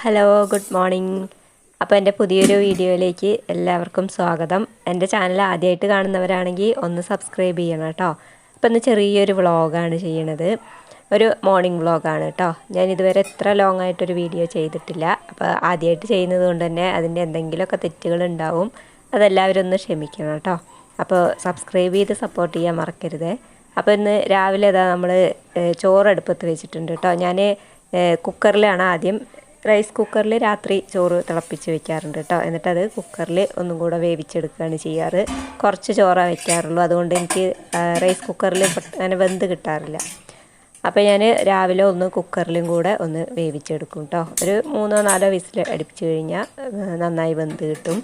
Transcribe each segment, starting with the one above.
Hello good morning അപ്പോൾ എന്റെ പുതിയൊരു വീഡിയോയിലേക്ക് എല്ലാവർക്കും സ്വാഗതം. എന്റെ ചാനൽ ആദ്യമായിട്ട് കാണുന്നവരാണെങ്കിൽ ഒന്ന് സബ്സ്ക്രൈബ് ചെയ്യണം കേട്ടോ. അപ്പോൾ ഇന്ന് ചെറിയൊരു വ്ളോഗാണ് ചെയ്യണത്. ഒരു മോർണിംഗ് വ്ളോഗാണ് കേട്ടോ. ഞാൻ ഇതുവരെ എത്ര ലോങ് ആയിട്ടൊരു വീഡിയോ ചെയ്തിട്ടില്ല. അപ്പോൾ ആദ്യമായിട്ട് ചെയ്യുന്നത് കൊണ്ട് തന്നെ അതിന്റെ എന്തെങ്കിലുമൊക്കെ തെറ്റുകൾ ഉണ്ടാവും. അതെല്ലാവരും ഒന്ന് ക്ഷമിക്കണം കേട്ടോ. അപ്പോൾ സബ്സ്ക്രൈബ് ചെയ്ത് സപ്പോർട്ട് ചെയ്യാൻ മറക്കരുത്. അപ്പോൾ ഇന്ന് രാവിലെ ഇതാ നമ്മൾ ചോറ് അടുപ്പത്ത് വെച്ചിട്ടുണ്ട് കേട്ടോ. ഞാൻ കുക്കറിലാണ് ആദ്യം റൈസ് കുക്കറിൽ രാത്രി ചോറ് തിളപ്പിച്ച് വെക്കാറുണ്ട് കേട്ടോ. എന്നിട്ടത് കുക്കറിൽ ഒന്നും കൂടെ വേവിച്ചെടുക്കുകയാണ് ചെയ്യാറ്. കുറച്ച് ചോറാണ് വെക്കാറുള്ളൂ. അതുകൊണ്ട് എനിക്ക് റൈസ് കുക്കറിൽ അങ്ങനെ വെന്ത് കിട്ടാറില്ല. അപ്പോൾ ഞാൻ രാവിലെ ഒന്ന് കുക്കറിലും കൂടെ ഒന്ന് വേവിച്ചെടുക്കും കേട്ടോ. ഒരു മൂന്നോ നാലോ വിസിൽ അടിപ്പിച്ച് കഴിഞ്ഞാൽ നന്നായി വെന്ത് കിട്ടും.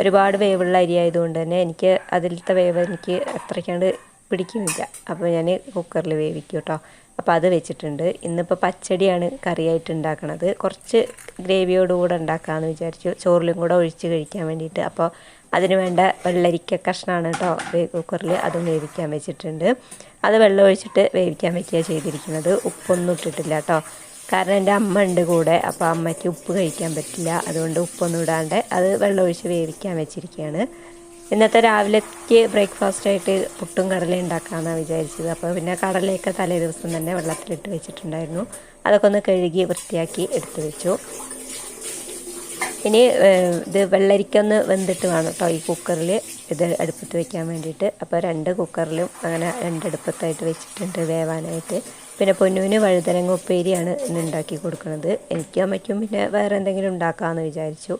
ഒരുപാട് വേവുള്ള അരി ആയതുകൊണ്ട് തന്നെ എനിക്ക് അതിലത്തെ വേവ് എനിക്ക് അത്രയ്ക്കാണ്ട് പിടിക്കുന്നില്ല. അപ്പോൾ ഞാൻ കുക്കറിൽ വേവിക്കും കേട്ടോ. അപ്പോൾ അത് വെച്ചിട്ടുണ്ട്. ഇന്നിപ്പോൾ പച്ചടിയാണ് കറിയായിട്ട് ഉണ്ടാക്കണത് കുറച്ച് ഗ്രേവിയോടുകൂടെ ഉണ്ടാക്കാമെന്ന് വിചാരിച്ചു. ചോറിലും കൂടെ ഒഴിച്ച് കഴിക്കാൻ വേണ്ടിയിട്ട്. അപ്പോൾ അതിന് വേണ്ട വെള്ളരിക്ക കഷ്ണമാണ് കേട്ടോ കുക്കറിൽ അതും വേവിക്കാൻ വെച്ചിട്ടുണ്ട്. അത് വെള്ളം ഒഴിച്ചിട്ട് വേവിക്കാൻ വെക്കുക ചെയ്തിരിക്കുന്നത്. ഉപ്പൊന്നും ഇട്ടിട്ടില്ല കേട്ടോ. കാരണം എന്റെ അമ്മ ഉണ്ട് കൂടെ. അപ്പോൾ അമ്മയ്ക്ക് ഉപ്പ് കഴിക്കാൻ പറ്റില്ല. അതുകൊണ്ട് ഉപ്പൊന്നും ഇടാണ്ട് അത് വെള്ളം ഒഴിച്ച് വേവിക്കാൻ വെച്ചിരിക്കുകയാണ്. ഇന്നത്തെ രാവിലേക്ക് ബ്രേക്ക്ഫാസ്റ്റ് ആയിട്ട് പുട്ടും കടലയും ഉണ്ടാക്കാമെന്നാണ് വിചാരിച്ചത്. അപ്പോൾ പിന്നെ കടലയൊക്കെ തലേ ദിവസം തന്നെ വെള്ളത്തിലിട്ട് വെച്ചിട്ടുണ്ടായിരുന്നു. അതൊക്കെ ഒന്ന് കഴുകി വൃത്തിയാക്കി എടുത്തു വെച്ചു. ഇനി ഇത് വെള്ളരിക്കൊന്ന് വെന്തിട്ട് വേണം കേട്ടോ ഈ കുക്കറിൽ ഇത് അടുപ്പത്ത് വെക്കാൻ വേണ്ടിയിട്ട്. അപ്പോൾ രണ്ട് കുക്കറിലും അങ്ങനെ രണ്ടടുപ്പത്തായിട്ട് വെച്ചിട്ടുണ്ട് വേവാനായിട്ട്. പിന്നെ പൊന്നുവിന് വഴുതനങ്ങ ഉപ്പേരിയാണ് ഇന്ന് ഉണ്ടാക്കി കൊടുക്കുന്നത് എനിക്കും അമ്മയ്ക്കും പിന്നെ വേറെ എന്തെങ്കിലും ഉണ്ടാക്കാമെന്ന് വിചാരിച്ചു.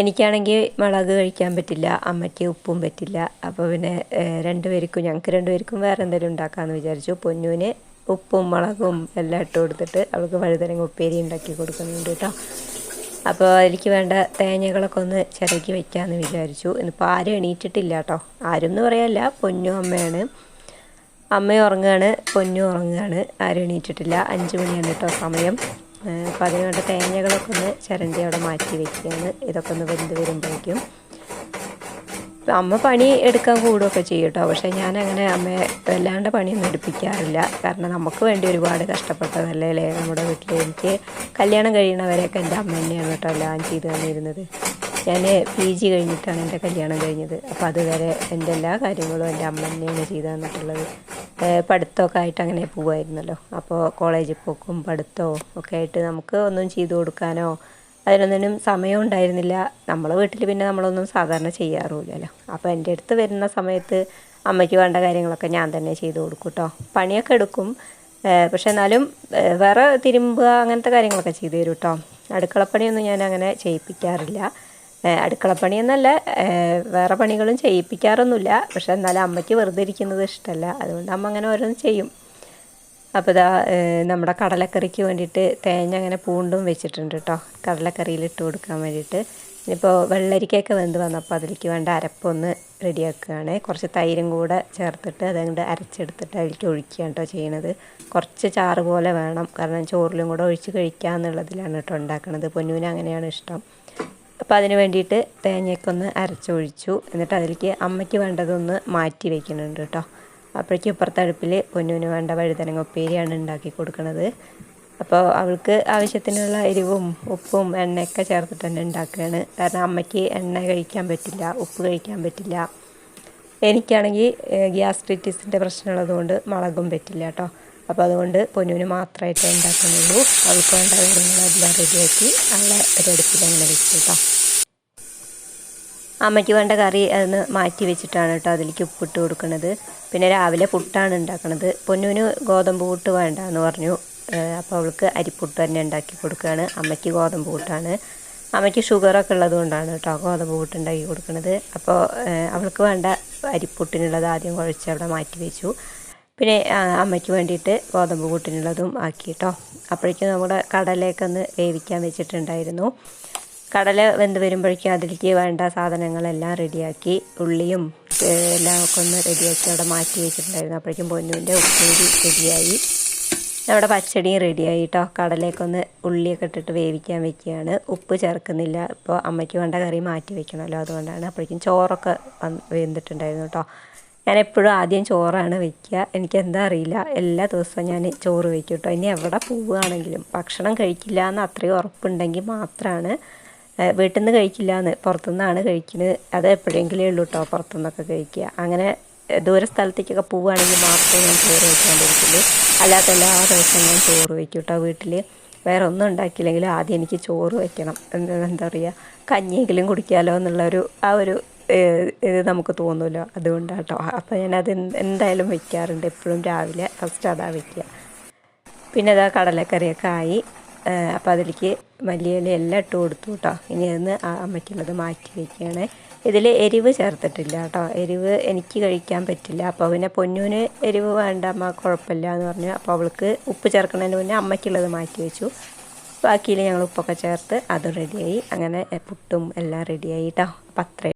എനിക്കാണെങ്കിൽ മുളക് കഴിക്കാൻ പറ്റില്ല അമ്മയ്ക്ക് ഉപ്പും പറ്റില്ല. അപ്പോൾ പിന്നെ രണ്ടുപേർക്കും ഞങ്ങൾക്ക് രണ്ടുപേർക്കും വേറെ എന്തെങ്കിലും ഉണ്ടാക്കാമെന്ന് വിചാരിച്ചു. പൊന്നുവിന് ഉപ്പും മുളകും എല്ലാം ഇട്ട് കൊടുത്തിട്ട് അവൾക്ക് വഴുതനങ്ങ ഉപ്പേരി ഉണ്ടാക്കി കൊടുക്കുന്നുണ്ട് കേട്ടോ. അപ്പോൾ എനിക്ക് വേണ്ട തേങ്ങകളൊക്കെ ഒന്ന് ചിരക്കി വെക്കാമെന്ന് വിചാരിച്ചു. ഇന്നിപ്പോൾ ആരും എണീറ്റിട്ടില്ല കേട്ടോ. ആരും എന്ന് പറയല്ല പൊന്നു അമ്മയാണ്. അമ്മ ഉറങ്ങുകയാണ് പൊന്നു ഉറങ്ങുകയാണ്. ആരും എണീറ്റിട്ടില്ല. അഞ്ച് മണിയാണ് കേട്ടോ സമയം. അപ്പോൾ അതിന് വേണ്ട തേങ്ങകളൊക്കെ ഒന്ന് ചിരണ്ടി അവിടെ മാറ്റി വെക്കുകയാണ്. ഇതൊക്കെ ഒന്ന് വെന്ത് വരുമ്പോഴേക്കും. അമ്മ പണി എടുക്കാൻ കൂടുകയൊക്കെ ചെയ്യും കേട്ടോ പക്ഷേ ഞാൻ അങ്ങനെ അമ്മയെ വല്ലാണ്ട് പണിയൊന്നും എടുപ്പിക്കാറില്ല. കാരണം നമുക്ക് വേണ്ടി ഒരുപാട് കഷ്ടപ്പെട്ടതല്ലേ നമ്മുടെ വീട്ടിൽ എനിക്ക് കല്യാണം കഴിയണവരെയൊക്കെ എന്റെ അമ്മ തന്നെയാണ് കേട്ടോ എല്ലാം ചെയ്ത് തന്നിരുന്നത്. ഞാൻ പി ജി കഴിഞ്ഞിട്ടാണ് എന്റെ കല്യാണം കഴിഞ്ഞത്. അപ്പോൾ അതുവരെ എന്റെ എല്ലാ കാര്യങ്ങളും എന്റെ അമ്മ തന്നെയാണ് ചെയ്തു തന്നിട്ടുള്ളത്. പഠിത്തമൊക്കെ ആയിട്ട് അങ്ങനെ പോകുമായിരുന്നല്ലോ അപ്പോൾ കോളേജിൽ പോക്കും പഠിത്തവും ഒക്കെ ആയിട്ട് നമുക്ക് ഒന്നും ചെയ്തു കൊടുക്കാനോ അതിനൊന്നിനും സമയം ഉണ്ടായിരുന്നില്ല. നമ്മളെ വീട്ടിൽ പിന്നെ നമ്മളൊന്നും സാധാരണ ചെയ്യാറുമില്ലല്ലോ. അപ്പോൾ എന്റെ അടുത്ത് വരുന്ന സമയത്ത് അമ്മയ്ക്ക് വേണ്ട കാര്യങ്ങളൊക്കെ ഞാൻ തന്നെ ചെയ്തു കൊടുക്കും കേട്ടോ പണിയൊക്കെ എടുക്കും. പക്ഷെ എന്നാലും വേറെ തിരുമ്പുക അങ്ങനത്തെ കാര്യങ്ങളൊക്കെ ചെയ്തു തരും കേട്ടോ അടുക്കളപ്പണിയൊന്നും ഞാൻ അങ്ങനെ ചെയ്യിപ്പിക്കാറില്ല. അടുക്കളപ്പണി എന്നല്ല വേറെ പണികളും ചെയ്യിപ്പിക്കാറൊന്നുമില്ല. പക്ഷെ എന്നാലും അമ്മയ്ക്ക് വെറുതെ ഇരിക്കുന്നത് ഇഷ്ടമല്ല. അതുകൊണ്ട് അമ്മ അങ്ങനെ ഓരോന്നും ചെയ്യും. അപ്പോൾ ഇതാ നമ്മുടെ കടലക്കറിക്ക് വേണ്ടിയിട്ട് തേങ്ങ അങ്ങനെ പൂണ്ടും വെച്ചിട്ടുണ്ട് കേട്ടോ കടലക്കറിയിൽ ഇട്ട് കൊടുക്കാൻ വേണ്ടിയിട്ട്. ഇനിയിപ്പോൾ വെള്ളരിക്കയൊക്കെ വെന്ത് വന്നപ്പോൾ അതിലേക്ക് വേണ്ട അരപ്പൊന്ന് റെഡിയാക്കുകയാണ്. കുറച്ച് തൈരും കൂടെ ചേർത്തിട്ട് അതുകൊണ്ട് അരച്ചെടുത്തിട്ട് അതിലേക്ക് ഒഴിക്കുകയാണ് കേട്ടോ ചെയ്യണത്. കുറച്ച് ചാറ് പോലെ വേണം. കാരണം ചോറിലും കൂടെ ഒഴിച്ച് കഴിക്കുക എന്നുള്ളതിലാണ് കേട്ടോ ഉണ്ടാക്കുന്നത് പൊന്നുവിന് അങ്ങനെയാണ് ഇഷ്ടം. അപ്പോൾ അതിന് വേണ്ടിയിട്ട് തേങ്ങയൊക്കെ ഒന്ന് അരച്ചൊഴിച്ചു. എന്നിട്ട് അതിലേക്ക് അമ്മയ്ക്ക് വേണ്ടതൊന്ന് മാറ്റി വയ്ക്കുന്നുണ്ട് കേട്ടോ. അപ്പോഴേക്കും ഇപ്പുറത്തെ അടുപ്പിൽ പൊന്നുവിന് വേണ്ട വഴുതനങ്ങ ഉപ്പേരിയാണ് ഉണ്ടാക്കി കൊടുക്കുന്നത് അപ്പോൾ അവൾക്ക് ആവശ്യത്തിനുള്ള എരിവും ഉപ്പും എണ്ണയൊക്കെ ചേർത്തിട്ട് തന്നെ ഉണ്ടാക്കുകയാണ്. കാരണം അമ്മയ്ക്ക് എണ്ണ കഴിക്കാൻ പറ്റില്ല ഉപ്പ് കഴിക്കാൻ പറ്റില്ല. എനിക്കാണെങ്കിൽ ഗ്യാസ്ട്രിറ്റിസിന്റെ പ്രശ്നമുള്ളതുകൊണ്ട് മുളകും പറ്റില്ല കേട്ടോ. അപ്പോൾ അതുകൊണ്ട് പൊന്നുവിന് മാത്രമായിട്ടേ ഉണ്ടാക്കുന്നുള്ളൂ. അവൾക്ക് വേണ്ട കാര്യങ്ങളെല്ലാം റെഡിയാക്കി അവളെ ഒരു അടുപ്പിൽ അങ്ങനെ വെച്ചു കേട്ടോ. അമ്മയ്ക്ക് വേണ്ട കറി അതൊന്ന് മാറ്റി വെച്ചിട്ടാണ് കേട്ടോ അതിലേക്ക് ഉപ്പിട്ട് കൊടുക്കുന്നത് പിന്നെ രാവിലെ പുട്ടാണ് ഉണ്ടാക്കുന്നത് പൊന്നുവിന് ഗോതമ്പ് പുട്ട് വേണ്ട എന്ന് പറഞ്ഞു അപ്പോൾ അവൾക്ക് അരിപ്പുട്ട് തന്നെ ഉണ്ടാക്കി കൊടുക്കുകയാണ്. അമ്മയ്ക്ക് ഗോതമ്പ് പുട്ടാണ്. അമ്മയ്ക്ക് ഷുഗറൊക്കെ ഉള്ളത് കൊണ്ടാണ് കേട്ടോ ഗോതമ്പ് പുട്ട് ഉണ്ടാക്കി കൊടുക്കുന്നത് അപ്പോൾ അവൾക്ക് വേണ്ട അരിപ്പുട്ടിനുള്ളത് ആദ്യം കുഴച്ച് അവിടെ മാറ്റി വെച്ചു. പിന്നെ അമ്മയ്ക്ക് വേണ്ടിയിട്ട് ഗോതമ്പ് കൂട്ടിനുള്ളതും ആക്കി കേട്ടോ അപ്പോഴേക്കും നമ്മുടെ കടലയൊക്കെ വേവിക്കാൻ വെച്ചിട്ടുണ്ടായിരുന്നു. കടല വെന്ത് വരുമ്പോഴേക്കും അതിലേക്ക് വേണ്ട സാധനങ്ങളെല്ലാം റെഡിയാക്കി ഉള്ളിയും എല്ലാം ഒക്കെ ഒന്ന് റെഡിയാക്കി അവിടെ മാറ്റി വെച്ചിട്ടുണ്ടായിരുന്നു. അപ്പോഴേക്കും പൊന്നുവിന്റെ ഉപ്പേരി റെഡിയായി. നമ്മുടെ പച്ചടിയും റെഡിയായി കേട്ടോ കടലയൊക്കെ ഉള്ളിയൊക്കെ ഇട്ടിട്ട് വേവിക്കാൻ വെക്കുകയാണ്. ഉപ്പ് ചേർക്കുന്നില്ല. ഇപ്പോൾ അമ്മയ്ക്ക് വേണ്ട കറി മാറ്റി വെക്കണമല്ലോ അതുകൊണ്ടാണ്. അപ്പോഴേക്കും ചോറൊക്കെ വെന്തിട്ടുണ്ടായിരുന്നു കേട്ടോ. ഞാൻ എപ്പോഴും ആദ്യം ചോറാണ് വെക്കുക. എനിക്ക് എന്താ അറിയില്ല. എല്ലാ ദിവസവും ഞാൻ ചോറ് വയ്ക്കും കേട്ടോ ഇനി എവിടെ പോവുകയാണെങ്കിലും ഭക്ഷണം കഴിക്കില്ല എന്ന് അത്രയും ഉറപ്പുണ്ടെങ്കിൽ മാത്രമാണ് വീട്ടിൽ നിന്ന് കഴിക്കില്ല എന്ന് പുറത്തുനിന്നാണ് കഴിക്കുന്നത് അത് എപ്പോഴെങ്കിലേ ഉള്ളൂ കേട്ടോ പുറത്തുനിന്നൊക്കെ കഴിക്കുക. അങ്ങനെ ദൂര സ്ഥലത്തേക്കൊക്കെ പോവുകയാണെങ്കിൽ മാത്രമേ ഞാൻ ചോറ് വയ്ക്കാണ്ടിരിക്കുള്ളൂ അല്ലാത്ത എല്ലാ ദിവസവും ഞാൻ ചോറ് വയ്ക്കും കേട്ടോ വീട്ടിൽ വേറെ ഒന്നും ഉണ്ടാക്കിയില്ലെങ്കിലും ആദ്യം എനിക്ക് ചോറ് വയ്ക്കണം എന്താ പറയുക കഞ്ഞിയെങ്കിലും കുടിക്കാമല്ലോ എന്നുള്ളൊരു ആ ഒരു ഇത് നമുക്ക് തോന്നുമല്ലോ അതുകൊണ്ടാട്ടോ. അപ്പോൾ ഞാനത് എന്തായാലും വയ്ക്കാറുണ്ട് എപ്പോഴും രാവിലെ ഫസ്റ്റ് അതാ വയ്ക്കുക പിന്നെ അതാ കടലക്കറിയൊക്കെ ആയി. അപ്പോൾ അതിലേക്ക് മല്ലിയില എല്ലാം ഇട്ട് കൊടുത്തു കേട്ടോ ഇനി അതിന് അമ്മയ്ക്കുള്ളത് മാറ്റി വയ്ക്കുകയാണ് ഇതിൽ എരിവ് ചേർത്തിട്ടില്ല കേട്ടോ എരിവ് എനിക്ക് കഴിക്കാൻ പറ്റില്ല. അപ്പോൾ പിന്നെ പൊന്നൂന് എരിവ് വേണ്ട. അമ്മ കുഴപ്പമില്ല എന്ന് പറഞ്ഞു. അപ്പോൾ അവൾക്ക് ഉപ്പ് ചേർക്കുന്നതിന് മുന്നേ അമ്മയ്ക്കുള്ളത് മാറ്റി വെച്ചു. ബാക്കിയിൽ ഞങ്ങൾ ഉപ്പൊക്കെ ചേർത്ത് അത് റെഡിയായി അങ്ങനെ പുട്ടും എല്ലാം റെഡിയായി കേട്ടോ അപ്പം അത്രയും